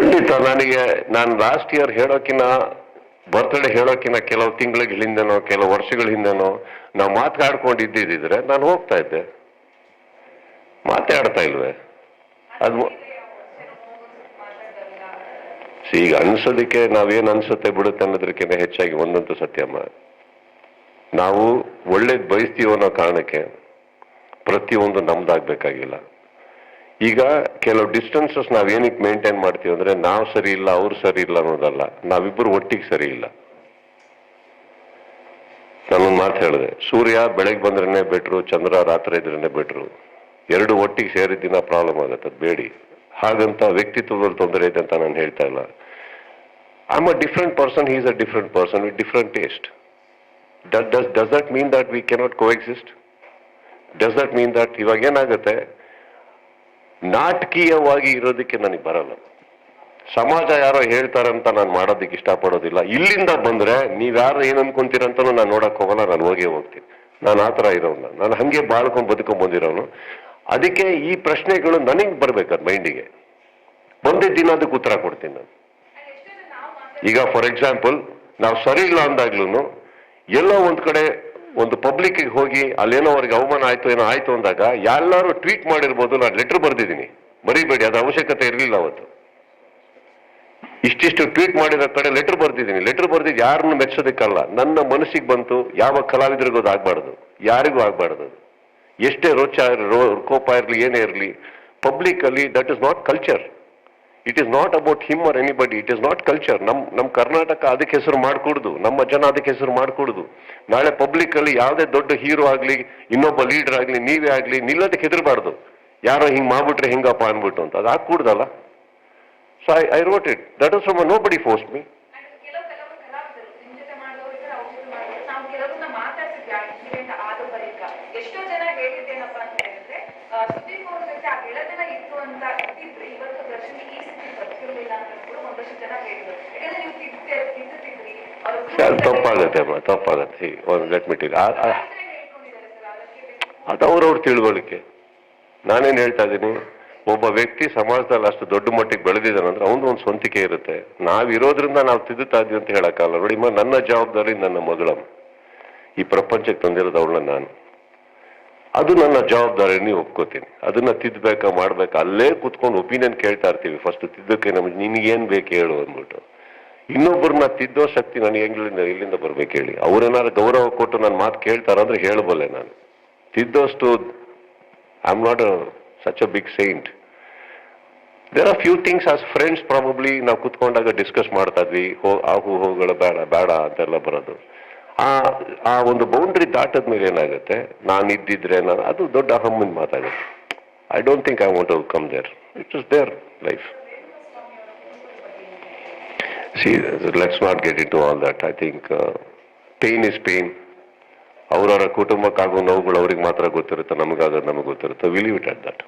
ಖಂಡಿತ ನನಗೆ ನಾನು ಲಾಸ್ಟ್ ಇಯರ್ ಹೇಳೋಕಿನ ಬರ್ತ್ಡೇ ಹೇಳೋಕಿನ ಕೆಲವು ತಿಂಗಳ ಹಿಂದೆನೋ ಕೆಲವು ವರ್ಷಗಳ ಹಿಂದೆನೋ ನಾವು ಮಾತಾಡ್ಕೊಂಡಿದ್ದಿದ್ರೆ ನಾನು ಹೋಗ್ತಾ ಇದ್ದೆ. ಮಾತಾಡ್ತಾ ಇಲ್ವೇ? ಅದು ಈಗ ಅನ್ಸೋದಕ್ಕೆ ನಾವೇನ್ ಅನ್ಸುತ್ತೆ ಬಿಡುತ್ತೆ ಅನ್ನೋದಕ್ಕಿಂತ ಹೆಚ್ಚಾಗಿ ಒಂದಂತೂ ಸತ್ಯಮ್ಮ. ನಾವು ಒಳ್ಳೇದ್ ಬಯಸ್ತೀವೋ ಅನ್ನೋ ಕಾರಣಕ್ಕೆ ಪ್ರತಿಯೊಂದು ನಮ್ದಾಗ್ಬೇಕಾಗಿಲ್ಲ. ಈಗ ಕೆಲವು ಡಿಸ್ಟೆನ್ಸಸ್ ನಾವ್ ಏನಕ್ಕೆ ಮೇಂಟೈನ್ ಮಾಡ್ತೀವಿ ಅಂದ್ರೆ ನಾವು ಸರಿ ಇಲ್ಲ, ಅವ್ರು ಸರಿ ಇಲ್ಲ ಅನ್ನೋದಲ್ಲ. ನಾವಿಬ್ಬರು ಒಟ್ಟಿಗೆ ಸರಿ ಇಲ್ಲ. ನಾನೊಂದು ಮಾತು ಹೇಳಿದೆ. ಸೂರ್ಯ ಬೆಳಗ್ಗೆ ಬಂದ್ರೇನೆ ಬೆಟ್ರು ಚಂದ್ರ ರಾತ್ರಿ ಇದ್ರೇನೆ ಬೆಟ್ರು ಎರಡು ಒಟ್ಟಿಗೆ ಸೇರಿದ್ದಿನ ಪ್ರಾಬ್ಲಮ್ ಆಗುತ್ತೆ ಬೇಡಿ. ಹಾಗಂತ ವ್ಯಕ್ತಿತ್ವದಲ್ಲಿ ತೊಂದರೆ ಇದೆ ಅಂತ ನಾನು ಹೇಳ್ತಾ ಇಲ್ಲ. I a different person is a different person with different taste does does that mean that we cannot coexist does that mean that ಇವಾಗ ಏನಾಗುತ್ತೆ? ನಾಟಕೀಯವಾಗಿ ಇರೋದಕ್ಕೆ ನನಗೆ ಬರಲ್ಲ. ಸಮಾಜ ಯಾರೋ ಹೇಳ್ತಾರಂತ ನಾನು ಮಾಡೋದಕ್ಕೆ ಇಷ್ಟಪಡೋದಿಲ್ಲ. ಇಲ್ಲಿಂದ ಬಂದ್ರೆ ನೀವ್ಯಾರು ಏನ್ ಅನ್ಕೊಂತೀರಂತನೂ ನಾನು ನೋಡಕ್ ಹೋಗಲ್ಲ, ನಾನು ಹೋಗೇ ಹೋಗ್ತೀನಿ. ನಾನು ಆ ಥರ ಇರೋನು ನಾನು ಹಂಗೆ ಬಾಳ್ಕೊಂಡು ಬದುಕೊಂಡ್ ಬಂದಿರೋನು ಅದಕ್ಕೆ ಈ ಪ್ರಶ್ನೆಗಳು ನನಗೆ ಬರ್ಬೇಕಾದ್ ಮೈಂಡಿಗೆ. ದಿನ ಅದಕ್ಕೆ ಉತ್ತರ ಕೊಡ್ತೀನಿ ನಾನು. ಈಗ ಫಾರ್ ಎಕ್ಸಾಂಪಲ್ ನಾವು ಸರಿ ಇಲ್ಲ ಅಂದಾಗ್ಲೂ ಎಲ್ಲೋ ಒಂದು ಕಡೆ ಒಂದು ಪಬ್ಲಿಕ್ ಹೋಗಿ ಅಲ್ಲೇನೋ ಅವ್ರಿಗೆ ಅವಮಾನ ಆಯ್ತು, ಏನೋ ಆಯ್ತು ಅಂದಾಗ ಎಲ್ಲರೂ ಟ್ವೀಟ್ ಮಾಡಿರ್ಬೋದು, ನಾನು ಲೆಟರ್ ಬರ್ದಿದ್ದೀನಿ. ಮರಿಬೇಡಿ ಅದು ಅವಶ್ಯಕತೆ ಇರಲಿಲ್ಲ ಅವತ್ತು. ಇಷ್ಟಿಷ್ಟು ಟ್ವೀಟ್ ಮಾಡಿದ ಕಡೆ ಲೆಟರ್ ಬರ್ದಿದ್ದೀನಿ. ಲೆಟರ್ ಬರ್ದಿದ್ದು ಯಾರನ್ನು ಮೆಚ್ಚೋದಕ್ಕಲ್ಲ ನನ್ನ ಮನಸ್ಸಿಗೆ ಬಂತು, ಯಾವ ಕಲಾವಿದರಿಗೂ ಅದು ಆಗ್ಬಾರ್ದು. ಯಾರಿಗೂ ಆಗಬಾರ್ದು ಎಷ್ಟೇ ರೋಚ ರೋ, ಕೋಪ ಇರಲಿ, ಏನೇ ಇರಲಿ ಪಬ್ಲಿಕ್ ಅಲ್ಲಿ that is not culture it is not about him or anybody it is not culture ನಮ್ ನಮ್ಮ ಕರ್ನಾಟಕ ಅದಕ್ಕೆ ಹೆಸರು ಮಾಡಿಕೊಡುದು. ನಮ್ಮ ಜನ ಅದಕ್ಕೆ ಹೆಸರು ಮಾಡಿಕೊಡುದು. ನಾಳೆ ಪಬ್ಲಿಕ್ ಅಲ್ಲಿ ಯಾವುದೇ ದೊಡ್ಡ ಹೀರೋ ಆಗ್ಲಿ ಇನ್ನೊಬ್ಬ ಲೀಡರ್ ಆಗ್ಲಿ ನೀವೇ ಆಗ್ಲಿ ನಿಲ್ಲೋದಕ್ಕೆ ಹೆದರ್ಬಾರ್ದು. ಯಾರೋ ಹಿಂಗ್ ಮಾಡ್ಬಿಟ್ರೆ ಹಿಂಗಪ್ಪ ಅನ್ಬಿಟ್ಟು ಅಂತ. ಅದು ಹಾಕ್ಕೂಡ್ದಲ್ಲ. So I I wrote it that is from nobody force me ಎಷ್ಟೋ ಜನ ಹೇಳಿದ್ದೇನಪ್ಪ ಅಂತ ಹೇಳಿದ್ರೆ ಆ, ಸುದೀಪ್ ಅವ್ರ ಜೊತೆ ಆ ಗೆಳತನ ಇತ್ತು ಅಂತ ಇದ್ದಿದ್ರೆ ಇವತ್ತು ದರ್ಶನ್ ಈ ಸ್ಥಿತಿ ಬರ್ತಿರ್ಲಿಲ್ಲ ಅಂತ ಕೂಡ ಒಂದಷ್ಟು ಜನ ಹೇಳಿದ್ರು ಯಾಕಂದ್ರೆ ನೀವು ತಿದ್ದೆ ತಿದ್ದುತ್ತಿದ್ರಿ ಅದು ತಪ್ಪಾಗತ್ತೆ ಅಮ್ಮ ತಪ್ಪಾಗತ್ತೆ. ಒಂದು ಲೆಟ್. ಅದು ಅವ್ರವ್ರ ತಿಳುವಳಿಕೆ ನಾನೇನ್ ಹೇಳ್ತಾ ಇದ್ದೀನಿ? ಒಬ್ಬ ವ್ಯಕ್ತಿ ಸಮಾಜದಲ್ಲಿ ಅಷ್ಟು ದೊಡ್ಡ ಮಟ್ಟಿಗೆ ಬೆಳೆದಿದ್ದಾನಂದ್ರೆ ಅವನು ಒಂದು ಸ್ವಂತಿಕೆ ಇರುತ್ತೆ. ನಾವಿರೋದ್ರಿಂದ ನಾವು ತಿದ್ದುತ್ತಾ ಇದ್ದೀವಿ ಅಂತ ಹೇಳಕ್ಕಾಗಲ್ಲ. ನೋಡಿಮ್ಮ ನನ್ನ ಜವಾಬ್ದಾರಿ ನನ್ನ ಮಗಳಮ್ಮ. ಈ ಪ್ರಪಂಚಕ್ಕೆ ತಂದಿರೋದು ಅವಳನ್ನ ನಾನು. ಅದು ನನ್ನ ಜವಾಬ್ದಾರಿ ನೀವು ಒಪ್ಕೋತೀನಿ. ಅದನ್ನ ತಿದ್ದಬೇಕಾ ಮಾಡ್ಬೇಕಾ ಅಲ್ಲೇ ಕುತ್ಕೊಂಡು ಒಪಿನಿಯನ್ ಕೇಳ್ತಾ ಇರ್ತೀವಿ. ಫಸ್ಟ್ ತಿದ್ದಕ್ಕೆ ನಮ್ಗೆ ನಿನ್ಗೇನ್ ಬೇಕು ಹೇಳು ಅಂದ್ಬಿಟ್ಟು. ಇನ್ನೊಬ್ಬರನ್ನ ತಿದ್ದೋ ಶಕ್ತಿ ನನಗೆ ಹೆಂಗ್ಲಿಂದ ಇಲ್ಲಿಂದ ಬರ್ಬೇಕು ಹೇಳಿ. ಅವ್ರೇನಾದ್ರು ಗೌರವ ಕೊಟ್ಟು ನನ್ನ ಮಾತು ಕೇಳ್ತಾರಂದ್ರೆ ಹೇಳಬಲ್ಲೆ ನಾನು. ತಿದ್ದೋಷ್ಟು I am not such a big saint there are few things as friends probably ನಾವು ಕುತ್ಕೊಂಡಾಗ ಡಿಸ್ಕಸ್ ಮಾಡ್ತಾ ಇದ್ವಿ. ಹೋ ಆಹು ಹೋಗಳ ಬೇಡ ಬೇಡ ಅಂತೆಲ್ಲ ಬರೋದು. ಆ ಆ ಒಂದು ಬೌಂಡ್ರಿ ದಾಟದ ಮೇಲೆ ಏನಾಗುತ್ತೆ? ನಾನು ಇದ್ದಿದ್ರೆ ನಾನು ಅದು ದೊಡ್ಡ ಅಹಮ್ಮಿನ ಮಾತಾಗುತ್ತೆ. I don't think I want to come there it is their life see let's not get into all that I think pain is pain ಅವರವರ ಕುಟುಂಬಕ್ಕಾಗೋ ನೋವುಗಳು ಅವ್ರಿಗೆ ಮಾತ್ರ ಗೊತ್ತಿರುತ್ತೆ ನಮಗಾಗೋದು ನಮಗೆ ಗೊತ್ತಿರುತ್ತೆ. ವಿಲಿವ್ ಇಟ್ ಅಟ್ ದಟ್